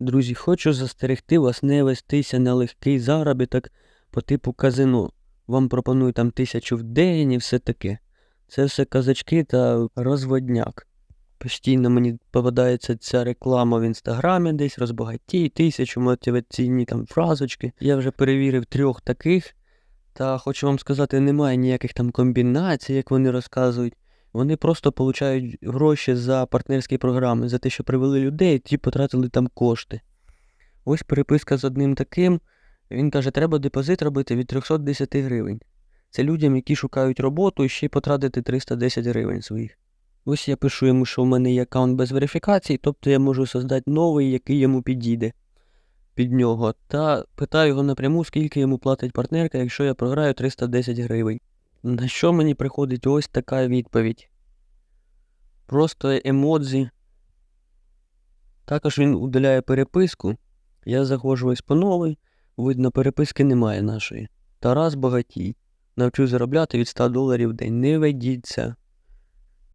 Друзі, хочу застерегти вас не вестися на легкий заробіток по типу казино. Вам пропонують там тисячу в день і все таке. Це все казачки та розводняк. Постійно мені попадається ця реклама в інстаграмі десь розбагатій, тисячу мотиваційні там фразочки. Я вже перевірив трьох таких, та хочу вам сказати, немає ніяких там комбінацій, як вони розказують. Вони просто получають гроші за партнерські програми, за те, що привели людей, ті потратили там кошти. Ось переписка з одним таким. Він каже, треба депозит робити від 310 гривень. Це людям, які шукають роботу і ще й потратити 310 гривень своїх. Ось я пишу йому, що в мене є аккаунт без верифікації, тобто я можу создати новий, який йому підійде під нього. Та питаю його напряму, скільки йому платить партнерка, якщо я програю 310 гривень. На що мені приходить ось така відповідь. Просто емодзі. Також він удаляє переписку. Я заходжу ось по новий. Видно, переписки немає нашої. Тарас багатій. Навчу заробляти від 100 доларів в день. Не ведіться.